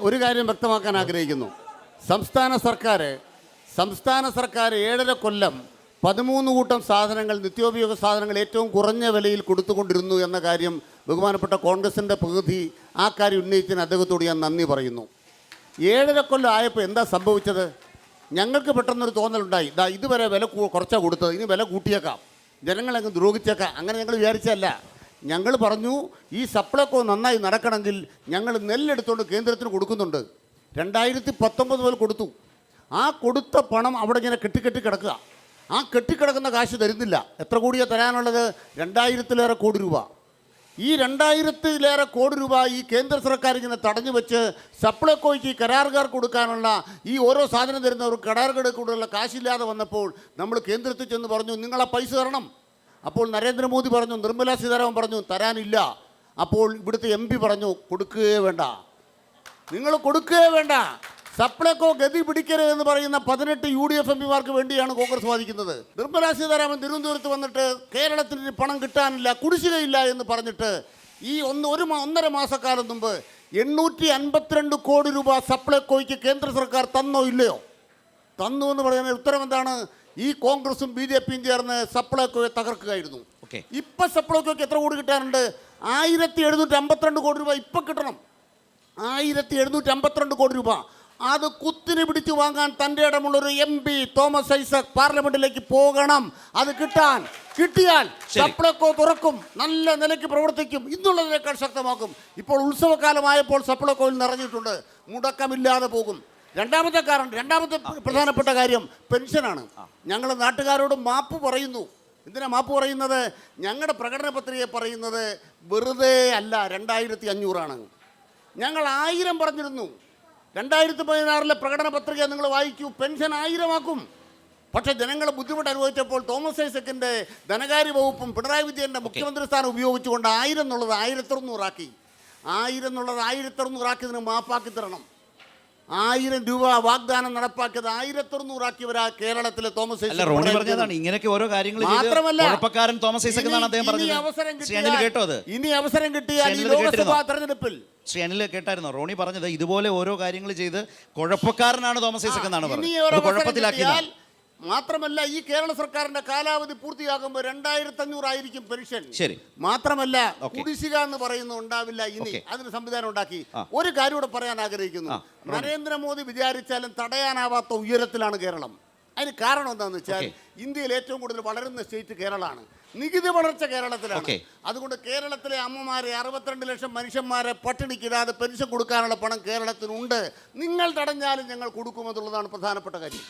ഒരു കാര്യം വ്യക്തമാക്കാൻ ആഗ്രഹിക്കുന്നു. സംസ്ഥാന സർക്കാർ സംസ്ഥാന സർക്കാർ ഏഴര കൊല്ലം പതിമൂന്ന് കൂട്ടം സാധനങ്ങൾ നിത്യോപയോഗ സാധനങ്ങൾ ഏറ്റവും കുറഞ്ഞ വിലയിൽ കൊടുത്തുകൊണ്ടിരുന്നു എന്ന കാര്യം ബഹുമാനപ്പെട്ട കോൺഗ്രസിന്റെ പ്രകൃതി ആ കാര്യം ഉന്നയിച്ചതിന് അദ്ദേഹത്തോട് ഞാൻ നന്ദി പറയുന്നു. ഏഴര കൊല്ലം ആയപ്പോൾ എന്താ സംഭവിച്ചത്? ഞങ്ങൾക്ക് പെട്ടെന്നൊരു തോന്നലുണ്ടായി. ഇതാ ഇതുവരെ വില കുറച്ചാണ് കുറച്ചാ കൊടുത്തത്. ഇനി വില കൂട്ടിയേക്കാം. ജനങ്ങളങ്ങ് ദ്രോഹിച്ചേക്കാം. അങ്ങനെ ഞങ്ങൾ വിചാരിച്ചല്ല ഞങ്ങൾ പറഞ്ഞു ഈ സപ്ലൈകോ നന്നായി നടക്കണമെങ്കിൽ ഞങ്ങൾ നെല്ലെടുത്തുകൊണ്ട് കേന്ദ്രത്തിന് കൊടുക്കുന്നുണ്ട്. രണ്ടായിരത്തി പത്തൊമ്പത് മുതൽ കൊടുത്തു. ആ കൊടുത്ത പണം അവിടെ ഇങ്ങനെ കെട്ടിക്കെട്ടി കിടക്കുക. ആ കെട്ടിക്കിടക്കുന്ന കാശ് തരുന്നില്ല. എത്ര കോടിയാണ് തരാനുള്ളത്? രണ്ടായിരത്തിലേറെ കോടി രൂപ. ഈ രണ്ടായിരത്തിലേറെ കോടി രൂപ ഈ കേന്ദ്ര സർക്കാർ ഇങ്ങനെ തടഞ്ഞു വെച്ച് സപ്ലൈകോയ്ക്ക് കോയിക്ക് കരാറുകാർ കൊടുക്കാനുള്ള ഈ ഓരോ സാധനം തരുന്നവർ കരാറുകൾ കൂടുതലുള്ള കാശില്ലാതെ വന്നപ്പോൾ നമ്മൾ കേന്ദ്രത്തിൽ ചെന്ന് പറഞ്ഞു നിങ്ങളെ പൈസ തരണം. അപ്പോൾ നരേന്ദ്രമോദി പറഞ്ഞു നിർമ്മല സീതാരാമൻ പറഞ്ഞു തരാനില്ല. അപ്പോൾ ഇവിടുത്തെ എം പി പറഞ്ഞു കൊടുക്കുകയേ വേണ്ട. നിങ്ങൾ കൊടുക്കുകയേ വേണ്ട. സപ്ലൈകോ ഗതി പിടിക്കരുത് എന്ന് പറയുന്ന പതിനെട്ട് യു ഡി എഫ് എം പിമാർക്ക് വേണ്ടിയാണ് കോൺഗ്രസ് വാദിക്കുന്നത്. നിർമ്മലാ സീതാരാമൻ തിരുവനന്തപുരത്ത് വന്നിട്ട് കേരളത്തിന് പണം കിട്ടാനില്ല കുടിശ്ശികയില്ല എന്ന് പറഞ്ഞിട്ട് ഈ ഒന്ന് ഒരു ഒന്നര മാസക്കാലം മുമ്പ് എണ്ണൂറ്റി അൻപത്തിരണ്ട് കോടി രൂപ സപ്ലൈകോയ്ക്ക് കേന്ദ്ര സർക്കാർ തന്നോ ഇല്ലയോ? തന്നു എന്ന് പറയുന്ന ഉത്തരം എന്താണ് ഈ കോൺഗ്രസും ബി ജെ പിയും ചേർന്ന് സപ്ലൈക്കോയെ തകർക്കുകയായിരുന്നു. ഓക്കെ ഇപ്പൊ സപ്ലൈകോയ്ക്ക് എത്ര കോടി കിട്ടാനുണ്ട്? ആയിരത്തി എഴുന്നൂറ്റി അമ്പത്തിരണ്ട് കോടി രൂപ ഇപ്പൊ കിട്ടണം. ആയിരത്തി എഴുന്നൂറ്റി അമ്പത്തിരണ്ട് കോടി രൂപ. അത് കുത്തിന് പിടിച്ചു വാങ്ങാൻ തന്റെ ഇടമുള്ളൊരു എം പി തോമസ് ഐസക് പാർലമെന്റിലേക്ക് പോകണം. അത് കിട്ടാൻ കിട്ടിയാൽ സപ്ലൈക്കോ തുറക്കും നല്ല നിലയ്ക്ക് പ്രവർത്തിക്കും ഇന്നുള്ളതിനേക്കാൾ ശക്തമാക്കും. ഇപ്പോൾ ഉത്സവകാലമായപ്പോൾ സപ്ലൈക്കോയിൽ നിറഞ്ഞിട്ടുണ്ട്. മുടക്കമില്ലാതെ പോകും. രണ്ടാമത്തെ കാരണം രണ്ടാമത്തെ പ്രധാനപ്പെട്ട കാര്യം പെൻഷനാണ്. ഞങ്ങൾ നാട്ടുകാരോട് മാപ്പ് പറയുന്നു. എന്തിനാ മാപ്പ് പറയുന്നത്? ഞങ്ങളുടെ പ്രകടന പത്രിക പറയുന്നത് വെറുതെ അല്ല രണ്ടായിരത്തി അഞ്ഞൂറാണ് ഞങ്ങൾ ആയിരം പറഞ്ഞിരുന്നു. രണ്ടായിരത്തി പതിനാറിലെ പ്രകടന പത്രിക നിങ്ങൾ വായിക്കൂ പെൻഷൻ ആയിരമാക്കും. പക്ഷെ ജനങ്ങൾ ബുദ്ധിമുട്ട് അനുഭവിച്ചപ്പോൾ തോമസ് ഐസക്കിന്റെ ധനകാര്യ വകുപ്പും പിണറായി വിജയന്റെ മുഖ്യമന്ത്രി സ്ഥാനം ഉപയോഗിച്ചുകൊണ്ട് ആയിരം എന്നുള്ളത് ആയിരത്തറുന്നൂറാക്കി ആയിരം എന്നുള്ളത് ആയിരത്തറുന്നൂറാക്കിയതിന് മാപ്പാക്കി തരണം. ആയിരം രൂപ വാഗ്ദാനം നടപ്പാക്കിയത് ആയിരത്തറുന്നൂറാക്കിയവരാ കേരളത്തിലെ തോമസ് റോണി പറഞ്ഞതാണ്. ഇങ്ങനെയൊക്കെ ഓരോ കാര്യങ്ങൾ മാത്രമല്ല കുഴപ്പക്കാരൻ തോമസ് ഐസക് എന്നാണ് അദ്ദേഹം അവസരം പറഞ്ഞത്? അനിൽ കിട്ടിയാൽ- കേട്ടോ അത്? ഇനി അവസരം കിട്ടിയാൽ ഈ ലോക്സഭാ? തെരഞ്ഞെടുപ്പിൽ. ശ്രീ അനിൽ കേട്ടായിരുന്നു? റോണി പറഞ്ഞത് ഇതുപോലെ ഓരോ കാര്യങ്ങൾ ചെയ്ത് കുഴപ്പക്കാരനാണ് തോമസ് ഐസക് എന്നാണ് പറഞ്ഞത്. ഒരു മാത്രമല്ല ഈ കേരള സർക്കാരിന്റെ കാലാവധി പൂർത്തിയാകുമ്പോൾ രണ്ടായിരത്തി അഞ്ഞൂറായിരിക്കും പെൻഷൻ. ശരി. മാത്രമല്ല. കുടിശ്ശിക എന്ന് പറയുന്ന ഉണ്ടാവില്ല ഇനി. അതിന് സംവിധാനം ഉണ്ടാക്കി. ഒരു കാര്യം കൂടെ പറയാൻ ആഗ്രഹിക്കുന്നു. നരേന്ദ്രമോദി വിചാരിച്ചാലും തടയാനാവാത്ത ഉയരത്തിലാണ് കേരളം. അതിന് കാരണം എന്താണെന്ന് വെച്ചാൽ ഇന്ത്യയിൽ ഏറ്റവും കൂടുതൽ വളരുന്ന സ്റ്റേറ്റ് കേരളമാണ്. നികുതി വളർച്ച കേരളത്തിലാണ്. അതുകൊണ്ട് കേരളത്തിലെ അമ്മമാരെ അറുപത്തിരണ്ട് ലക്ഷം മനുഷ്യന്മാരെ പട്ടിണിക്കിടാതെ പെൻഷൻ കൊടുക്കാനുള്ള പണം കേരളത്തിനുണ്ട്. നിങ്ങൾ തടഞ്ഞാലും ഞങ്ങൾ കൊടുക്കുമെന്നുള്ളതാണ് പ്രധാനപ്പെട്ട കാര്യം.